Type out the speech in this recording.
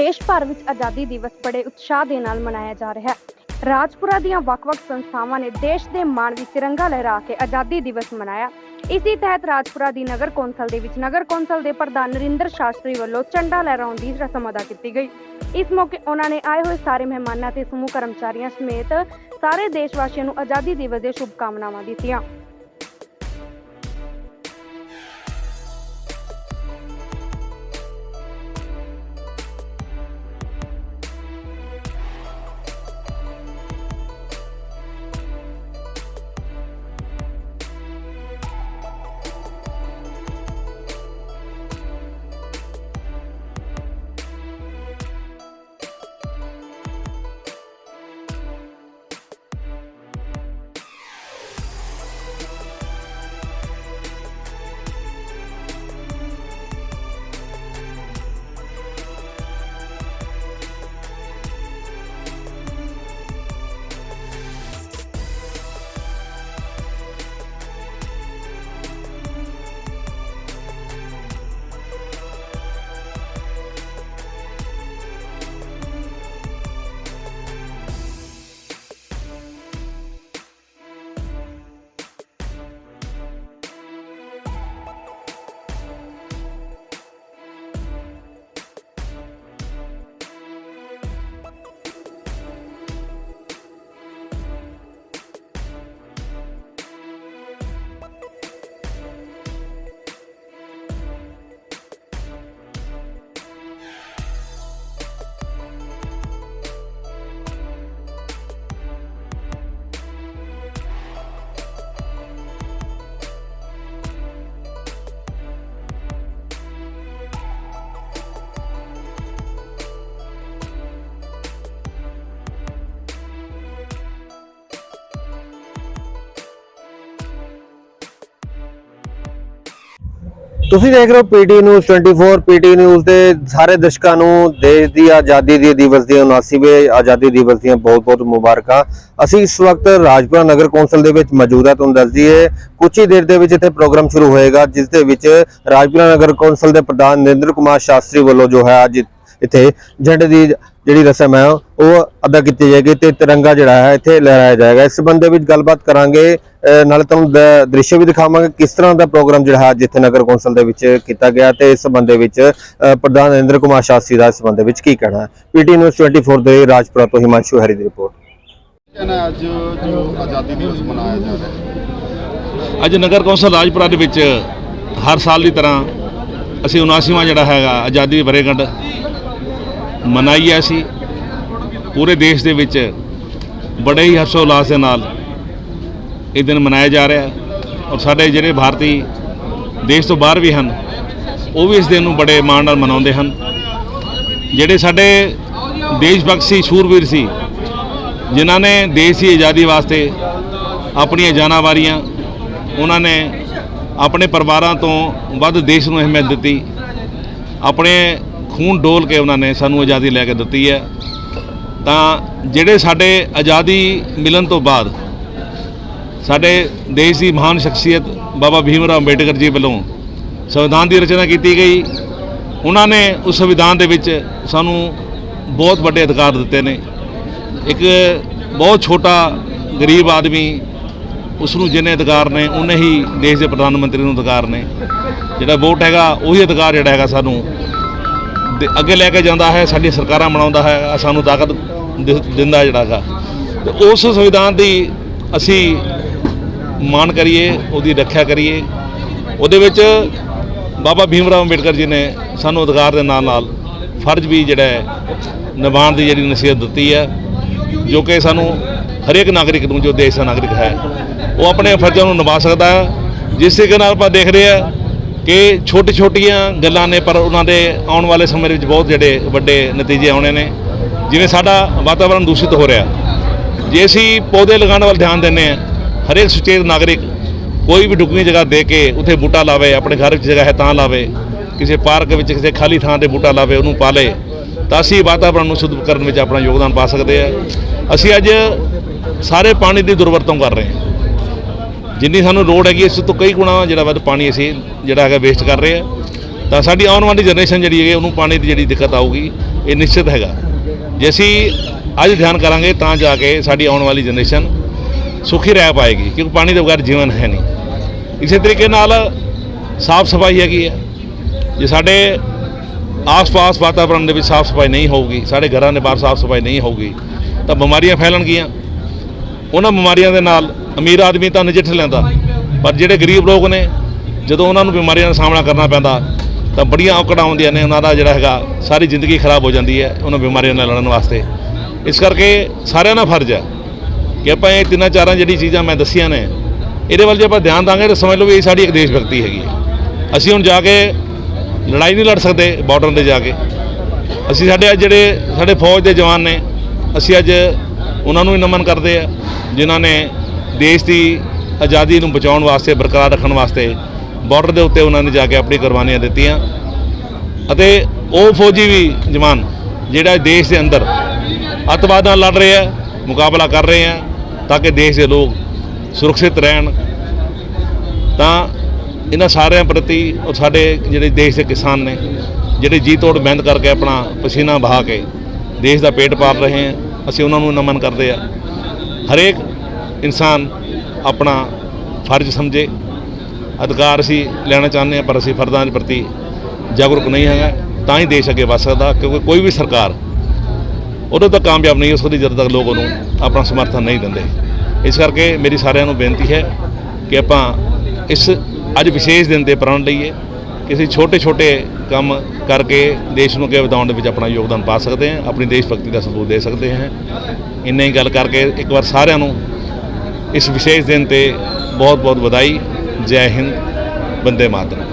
ਦੇਸ਼ ਭਰ ਵਿੱਚ ਆਜ਼ਾਦੀ ਦਿਵਸ ਬੜੇ ਉਤਸ਼ਾਹ ਦੇ ਨਾਲ ਮਨਾਇਆ ਜਾ ਰਿਹਾ ਹੈ। ਰਾਜਪੁਰਾ ਦੀਆਂ ਵੱਖ-ਵੱਖ ਸੰਸਥਾਵਾਂ ਨੇ ਦੇਸ਼ ਦੇ ਮਾਣ ਵਿੱਚ ਤਿਰੰਗਾ ਲਹਿਰਾ ਕੇ ਆਜ਼ਾਦੀ ਦਿਵਸ ਮਨਾਇਆ। ਇਸੇ ਤਹਿਤ ਰਾਜਪੁਰਾ ਦੀ ਨਗਰ ਕੌਂਸਲ ਦੇ ਵਿੱਚ ਨਗਰ ਕੌਂਸਲ ਦੇ ਪ੍ਰਧਾਨ ਨਰਿੰਦਰ ਸ਼ਾਸਤਰੀ ਵੱਲੋਂ ਝੰਡਾ ਲਹਿਰਾਉਣ ਦੀ ਰਸਮ ਅਦਾ ਕੀਤੀ ਗਈ। ਇਸ ਮੌਕੇ ਉਹਨਾਂ ਨੇ ਆਏ ਹੋਏ ਸਾਰੇ ਮਹਿਮਾਨਾਂ ਤੇ ਸਮੂਹ ਕਰਮਚਾਰੀਆਂ ਸਮੇਤ ਸਾਰੇ ਦੇਸ਼ ਵਾਸੀਆਂ ਨੂੰ ਆਜ਼ਾਦੀ ਦਿਵਸ ਦੀਆਂ ਸ਼ੁਭਕਾਮਨਾਵਾਂ ਦਿੱਤੀਆਂ। ਤੁਸੀਂ ਦੇਖ ਰਹੇ ਹੋ ਪੀਟੀ ਨਿਊਜ਼ 24 ਪੀਟੀ ਨਿਊਜ਼ ਦੇ ਸਾਰੇ ਦਰਸ਼ਕਾਂ ਨੂੰ ਦੇਸ਼ ਦੀ ਆਜ਼ਾਦੀ ਦੇ ਦਿਵਸ ਦੇ 79ਵੇਂ ਆਜ਼ਾਦੀ ਦਿਵਸ ਦੀਆਂ ਬਹੁਤ-ਬਹੁਤ ਮੁਬਾਰਕਾਂ। ਅਸੀਂ ਇਸ ਵਕਤ ਰਾਜਪੁਰਾ ਨਗਰ ਕੌਂਸਲ ਦੇ ਵਿੱਚ ਮੌਜੂਦ ਹਾਂ, ਤੁਹਾਨੂੰ ਦੱਸ ਦਈਏ ਕੁਝ ਹੀ ਦੇਰ ਦੇ ਵਿੱਚ ਇੱਥੇ ਪ੍ਰੋਗਰਾਮ ਸ਼ੁਰੂ ਹੋਏਗਾ, ਜਿਸ ਦੇ ਵਿੱਚ ਰਾਜਪੁਰਾ ਨਗਰ ਕੌਂਸਲ ਦੇ ਪ੍ਰਧਾਨ ਨਰਿੰਦਰ ਕੁਮਾਰ ਸ਼ਾਸਤਰੀ ਵੱਲੋਂ ਜੋ ਹੈ ਅੱਜ ਇੱਥੇ ਝੰਡੇ ਦੀ ਜਿਹੜੀ ਰਸਮ ਹੈ ਉਹ ਅਦਾ ਕੀਤੀ ਜਾਏਗੀ ਤੇ ਤਿਰੰਗਾ ਜਿਹੜਾ ਹੈ ਇੱਥੇ ਲਹਿਰਾਇਆ ਜਾਏਗਾ। ਇਸ ਸੰਬੰਧ ਦੇ ਵਿੱਚ ਗੱਲਬਾਤ ਕਰਾਂਗੇ। ਨਾਲੇ ਤੁਹਾਨੂੰ ਦ੍ਰਿਸ਼ ਵੀ ਦਿਖਾਵਾਂਗੇ ਕਿਸ ਤਰ੍ਹਾਂ ਦਾ ਪ੍ਰੋਗਰਾਮ ਜਿਹੜਾ ਹੈ ਅੱਜ ਇੱਥੇ ਨਗਰ ਕੌਂਸਲ ਦੇ ਵਿੱਚ ਕੀਤਾ ਗਿਆ ਤੇ ਇਸ ਸੰਬੰਧ ਦੇ ਵਿੱਚ ਪ੍ਰਧਾਨ ਨਰਿੰਦਰ ਕੁਮਾਰ ਸ਼ਾਸਤਰੀ ਦਾ ਇਸ ਸੰਬੰਧ ਦੇ ਵਿੱਚ ਕੀ ਕਹਿਣਾ ਹੈ। ਪੀਟੀ ਨਿਊਜ਼ 24 ਦੇ ਰਾਜਪੁਰਾ ਤੋਂ ਹਿਮਾਂਸ਼ੂ ਹਰੀ ਦੀ ਰਿਪੋਰਟ। ਕਹਿੰਦਾ ਅੱਜ ਜੋ ਆਜ਼ਾਦੀ ਦਿਵਸ ਮਨਾਇਆ ਜਾ ਰਿਹਾ ਹੈ? ਅੱਜ ਨਗਰ ਕੌਂਸਲ ਰਾਜਪੁਰਾ ਦੇ ਵਿੱਚ ਹਰ ਸਾਲ ਦੀ ਤਰ੍ਹਾਂ ਅਸੀਂ 79ਵਾਂ ਜਿਹੜਾ ਹੈਗਾ ਆਜ਼ਾਦੀ ਵਰੇਗੰਢ ਮਨਾਈ ਹੈ ਅਸੀਂ ਪੂਰੇ ਦੇਸ਼ ਦੇ ਵਿੱਚ ਬੜੇ ਹੀ ਹਰਸ਼ੋ ਉਲਾਸ ਦੇ ਨਾਲ ਇਹ ਦਿਨ ਮਨਾਇਆ ਜਾ ਰਿਹਾ ਹੈ। ਔਰ ਸਾਡੇ ਜਿਹੜੇ ਭਾਰਤੀ ਦੇਸ਼ ਤੋਂ ਬਾਹਰ ਵੀ ਹਨ, ਉਹ ਵੀ ਇਸ ਦਿਨ ਨੂੰ ਬੜੇ ਮਾਣ ਨਾਲ ਮਨਾਉਂਦੇ ਹਨ। ਜਿਹੜੇ ਸਾਡੇ ਦੇਸ਼ ਭਗਤ ਸੀ, ਸ਼ੂਰਵੀਰ ਸੀ, ਜਿਨ੍ਹਾਂ ਨੇ ਦੇਸ਼ ਦੀ ਆਜ਼ਾਦੀ ਵਾਸਤੇ ਆਪਣੀਆਂ ਜਾਨਾਂ ਵਾਰੀਆਂ, ਉਹਨਾਂ ਨੇ ਆਪਣੇ ਪਰਿਵਾਰਾਂ ਤੋਂ ਵੱਧ ਦੇਸ਼ ਨੂੰ ਅਹਿਮੀਅਤ ਦਿੱਤੀ, ਆਪਣੇ ਖੂਨ ਡੋਲ ਕੇ ਉਹਨਾਂ ਨੇ ਸਾਨੂੰ ਆਜ਼ਾਦੀ ਲੈ ਕੇ ਦਿੱਤੀ ਹੈ। ਤਾਂ ਜਿਹੜੇ ਸਾਡੇ ਆਜ਼ਾਦੀ ਮਿਲਣ ਤੋਂ ਬਾਅਦ ਸਾਡੇ ਦੇਸ਼ ਦੀ ਮਹਾਨ ਸ਼ਖਸੀਅਤ ਬਾਬਾ ਭੀਮ ਰਾਓ ਅੰਬੇਡਕਰ ਜੀ ਵੱਲੋਂ ਸੰਵਿਧਾਨ ਦੀ ਰਚਨਾ ਕੀਤੀ ਗਈ। ਉਹਨਾਂ ਨੇ ਉਸ ਸੰਵਿਧਾਨ ਦੇ ਵਿੱਚ ਸਾਨੂੰ ਬਹੁਤ ਵੱਡੇ ਅਧਿਕਾਰ ਦਿੱਤੇ ਨੇ। ਇੱਕ ਬਹੁਤ ਛੋਟਾ ਗਰੀਬ ਆਦਮੀ ਉਸ ਨੂੰ ਜਿੰਨੇ ਅਧਿਕਾਰ ਨੇ, ਉਨੇ ਹੀ ਦੇਸ਼ ਦੇ ਪ੍ਰਧਾਨ ਮੰਤਰੀ ਨੂੰ ਅਧਿਕਾਰ ਨੇ। ਜਿਹੜਾ ਵੋਟ ਹੈਗਾ, ਉਹੀ ਅਧਿਕਾਰ ਜਿਹੜਾ ਹੈਗਾ ਸਾਨੂੰ ਦੇ- ਅੱਗੇ ਲੈ ਕੇ ਜਾਂਦਾ ਹੈ ਸਾਡੀ ਸਰਕਾਰਾਂ ਬਣਾਉਂਦਾ ਹੈ ਸਾਨੂੰ ਤਾਕਤ ਦਿ- ਦਿੰਦਾ ਜਿਹੜਾ ਹੈਗਾ। ਤੇ ਉਸ ਸੰਵਿਧਾਨ ਦੀ ਅਸੀਂ ਮਾਣ ਕਰੀਏ, ਉਹਦੀ ਰੱਖਿਆ ਕਰੀਏ। ਉਹਦੇ ਵਿੱਚ ਬਾਬਾ ਭੀਮ ਰਾਓ ਅੰਬੇਡਕਰ ਜੀ ਨੇ ਸਾਨੂੰ ਅਧਿਕਾਰ ਦੇ ਨਾਲ ਨਾਲ ਫਰਜ਼ ਵੀ ਜਿਹੜਾ ਹੈ, ਨਿਭਾਉਣ ਦੀ ਜਿਹੜੀ ਨਸੀਹਤ ਦਿੱਤੀ ਹੈ, ਜੋ ਕਿ ਸਾਨੂੰ ਹਰੇਕ ਨਾਗਰਿਕ ਨੂੰ, ਜੋ ਦੇਸ਼ ਦਾ ਨਾਗਰਿਕ ਹੈ, ਉਹ ਆਪਣੇ ਫਰਜ਼ਾਂ ਨੂੰ ਨਿਭਾ ਸਕਦਾ ਹੈ। ਜਿਸ ਤਰੀਕੇ ਨਾਲ ਆਪਾਂ ਦੇਖ ਰਹੇ ਹਾਂ ਕਿ ਛੋਟੀ ਛੋਟੀਆਂ ਗੱਲਾਂ ਨੇ, ਪਰ ਉਹਨਾਂ ਦੇ ਆਉਣ ਵਾਲੇ ਸਮੇਂ ਵਿੱਚ ਬਹੁਤ ਜਿਹੜੇ ਵੱਡੇ ਨਤੀਜੇ ਆਉਣੇ ਨੇ, ਜਿਵੇਂ ਸਾਡਾ ਵਾਤਾਵਰਣ ਦੂਸ਼ਿਤ ਹੋ ਰਿਹਾ। ਜੇ ਅਸੀਂ ਪੌਦੇ ਲਗਾਉਣ ਵੱਲ ਧਿਆਨ ਦਿੰਦੇ ਹਾਂ, ਹਰੇਕ ਸੁਚੇਤ ਨਾਗਰਿਕ ਕੋਈ ਵੀ ਢੁਕਵੀਂ ਜਗ੍ਹਾ ਦੇ ਕੇ ਉੱਥੇ ਬੂਟਾ ਲਾਵੇ, ਆਪਣੇ ਘਰ ਵਿੱਚ ਜਗ੍ਹਾ ਹੈ ਤਾਂ ਲਾਵੇ, ਕਿਸੇ ਪਾਰਕ ਵਿੱਚ, ਕਿਸੇ ਖਾਲੀ ਥਾਂ ਤੇ ਬੂਟਾ ਲਾਵੇ, ਉਹਨੂੰ ਪਾਲੇ, ਤਾਂ ਅਸੀਂ ਵਾਤਾਵਰਣ ਨੂੰ ਸ਼ੁੱਧ ਕਰਨ ਵਿੱਚ ਆਪਣਾ ਯੋਗਦਾਨ ਪਾ ਸਕਦੇ ਹਾਂ। ਅਸੀਂ ਅੱਜ ਸਾਰੇ ਪਾਣੀ ਦੀ ਦੁਰਵਰਤੋਂ ਕਰ ਰਹੇ ਹਾਂ। ਜਿੰਨੀ ਸਾਨੂੰ ਲੋੜ ਹੈਗੀ, ਇਸ ਤੋਂ ਕਈ ਗੁਣਾ ਜਿਹੜਾ ਵੱਧ ਪਾਣੀ ਅਸੀਂ ਜਿਹੜਾ ਹੈਗਾ ਵੇਸਟ ਕਰ ਰਹੇ ਹਾਂ ਤਾਂ ਸਾਡੀ ਆਉਣ ਵਾਲੀ ਜਨਰੇਸ਼ਨ ਜਿਹੜੀ ਹੈਗੀ, ਉਹਨੂੰ ਪਾਣੀ ਦੀ ਜਿਹੜੀ ਦਿੱਕਤ ਆਊਗੀ, ਇਹ ਨਿਸ਼ਚਿਤ ਹੈਗਾ। ਜੇ ਅਸੀਂ ਅੱਜ ਧਿਆਨ ਕਰਾਂਗੇ, ਤਾਂ ਜਾ ਕੇ ਸਾਡੀ ਆਉਣ ਵਾਲੀ ਜਨਰੇਸ਼ਨ ਸੁਖੀ ਰਹਿ ਪਾਏਗੀ, ਕਿਉਂਕਿ ਪਾਣੀ ਦੇ ਬਗੈਰ ਜੀਵਨ ਹੈ ਨਹੀਂ। ਇਸੇ ਤਰੀਕੇ ਨਾਲ ਸਾਫ਼ ਸਫ਼ਾਈ ਹੈਗੀ ਹੈ ਜੇ ਸਾਡੇ ਆਸ-ਪਾਸ ਵਾਤਾਵਰਣ ਦੇ ਵਿੱਚ ਸਾਫ਼ ਸਫ਼ਾਈ ਨਹੀਂ ਹੋਊਗੀ, ਸਾਡੇ ਘਰਾਂ ਦੇ ਬਾਹਰ ਸਾਫ਼ ਸਫ਼ਾਈ ਨਹੀਂ ਹੋਊਗੀ, ਤਾਂ ਬਿਮਾਰੀਆਂ ਫੈਲਣਗੀਆਂ। ਉਹਨਾਂ ਬਿਮਾਰੀਆਂ ਦੇ ਨਾਲ ਅਮੀਰ ਆਦਮੀ ਤਾਂ ਨਜਿੱਠ ਲੈਂਦਾ, ਪਰ ਜਿਹੜੇ ਗਰੀਬ ਲੋਕ ਨੇ, ਜਦੋਂ ਉਹਨਾਂ ਨੂੰ ਬਿਮਾਰੀਆਂ ਦਾ ਸਾਹਮਣਾ ਕਰਨਾ ਪੈਂਦਾ, ਤਾਂ ਬੜੀਆਂ ਔਕੜਾਂ ਆਉਂਦੀਆਂ ਨੇ ਉਹਨਾਂ ਦਾ ਜਿਹੜਾ ਹੈਗਾ, ਸਾਰੀ ਜ਼ਿੰਦਗੀ ਖਰਾਬ ਹੋ ਜਾਂਦੀ ਹੈ ਉਹਨਾਂ ਬਿਮਾਰੀਆਂ ਨਾਲ ਲੜਨ ਵਾਸਤੇ। ਇਸ ਕਰਕੇ ਸਾਰਿਆਂ ਦਾ ਫਰਜ਼ ਹੈ ਕਿ ਆਪਾਂ ਇਹ ਤਿੰਨਾਂ ਚਾਰਾਂ ਜਿਹੜੀ ਚੀਜ਼ਾਂ ਮੈਂ ਦੱਸੀਆਂ ਨੇ, ਇਹਦੇ ਵੱਲ ਜੇ ਆਪਾਂ ਧਿਆਨ ਦਾਂਗੇ ਤਾਂ ਸਮਝ ਲਓ ਵੀ ਇਹ ਸਾਡੀ ਇੱਕ ਦੇਸ਼ ਭਗਤੀ ਹੈਗੀ ਹੈ। ਅਸੀਂ ਹੁਣ ਜਾ ਕੇ ਲੜਾਈ ਨਹੀਂ ਲੜ ਸਕਦੇ ਬਾਰਡਰ ਤੇ ਜਾ ਕੇ। ਅਸੀਂ ਸਾਡੇ ਅੱਜ ਜਿਹੜੇ ਸਾਡੇ ਫੌਜ ਦੇ ਜਵਾਨ ਨੇ, ਅਸੀਂ ਅੱਜ ਉਹਨਾਂ ਨੂੰ ਵੀ ਨਮਨ ਕਰਦੇ ਆ, ਜਿਨ੍ਹਾਂ ਨੇ ਦੇਸ਼ ਦੀ ਆਜ਼ਾਦੀ ਨੂੰ ਬਚਾਉਣ ਵਾਸਤੇ, ਬਰਕਰਾਰ ਰੱਖਣ ਵਾਸਤੇ ਬਾਰਡਰ ਦੇ ਉੱਤੇ ਉਹਨਾਂ ਨੇ ਜਾ ਕੇ ਆਪਣੀ ਕੁਰਬਾਨੀਆਂ ਦਿੱਤੀਆਂ। ਅਤੇ ਉਹ ਫੌਜੀ ਵੀ ਜਵਾਨ, ਜਿਹੜਾ ਦੇਸ਼ ਦੇ ਅੰਦਰ ਅੱਤਵਾਦ ਨਾਲ ਲੜ ਰਹੇ ਹੈ ਮੁਕਾਬਲਾ ਕਰ ਰਹੇ ਆ, ਤਾਂ ਕਿ ਦੇਸ਼ ਦੇ ਲੋਕ ਸੁਰੱਖਿਅਤ ਰਹਿਣ। ਤਾਂ ਇਹਨਾਂ ਸਾਰਿਆਂ ਪ੍ਰਤੀ ਉਹ ਸਾਡੇ ਜਿਹੜੇ ਦੇਸ਼ ਦੇ ਕਿਸਾਨ ਨੇ, ਜਿਹੜੇ ਜੀ ਤੋੜ ਮਿਹਨਤ ਕਰਕੇ ਆਪਣਾ ਪਸੀਨਾ ਬਹਾ ਕੇ ਦੇਸ਼ ਦਾ ਪੇਟ ਪਾਲ ਰਹੇ ਆ, ਅਸੀਂ ਉਹਨਾਂ ਨੂੰ ਨਮਨ ਕਰਦੇ ਆ। ਹਰੇਕ ਇਨਸਾਨ ਆਪਣਾ ਫਰਜ਼ ਸਮਝੇ। ਅਧਿਕਾਰ ਅਸੀਂ ਲੈਣਾ ਚਾਹੁੰਦੇ ਹਾਂ, ਪਰ ਅਸੀਂ ਫਰਜ਼ਾਂ ਦੇ ਪ੍ਰਤੀ ਜਾਗਰੂਕ ਨਹੀਂ ਹੈਗਾ। ਤਾਂ ਹੀ ਦੇਸ਼ ਅੱਗੇ ਵੱਧ ਸਕਦਾ, ਕਿਉਂਕਿ ਕੋਈ ਵੀ ਸਰਕਾਰ ਉਦੋਂ ਤੱਕ ਕਾਮਯਾਬ ਨਹੀਂ ਹੋ ਸਕਦੀ, ਜਦੋਂ ਤੱਕ ਲੋਕ ਉਹਨੂੰ ਆਪਣਾ ਸਮਰਥਨ ਨਹੀਂ ਦਿੰਦੇ। ਇਸ ਕਰਕੇ ਮੇਰੀ ਸਾਰਿਆਂ ਨੂੰ ਬੇਨਤੀ ਹੈ ਕਿ ਆਪਾਂ ਇਸ ਅੱਜ ਵਿਸ਼ੇਸ਼ ਦਿਨ ਤੇ ਪ੍ਰਣ ਲਈਏ ਕਿਸੇ ਛੋਟੇ ਛੋਟੇ ਕੰਮ ਕਰਕੇ ਦੇਸ਼ ਨੂੰ ਅੱਗੇ ਵਧਾਉਣ ਦੇ ਵਿੱਚ ਆਪਣਾ ਯੋਗਦਾਨ ਪਾ ਸਕਦੇ ਹਾਂ, ਆਪਣੀ ਦੇਸ਼ ਭਗਤੀ ਦਾ ਸਬੂਤ ਦੇ ਸਕਦੇ ਹਾਂ। ਇੰਨਾ ਹੀ ਗੱਲ ਕਰਕੇ ਇੱਕ ਵਾਰ ਸਾਰਿਆਂ ਨੂੰ ਇਸ ਵਿਸ਼ੇਸ਼ ਦਿਨ ਤੇ ਬਹੁਤ ਬਹੁਤ ਵਧਾਈ। ਜੈ ਹਿੰਦ ਬੰਦੇ ਮਾਤਰਮ।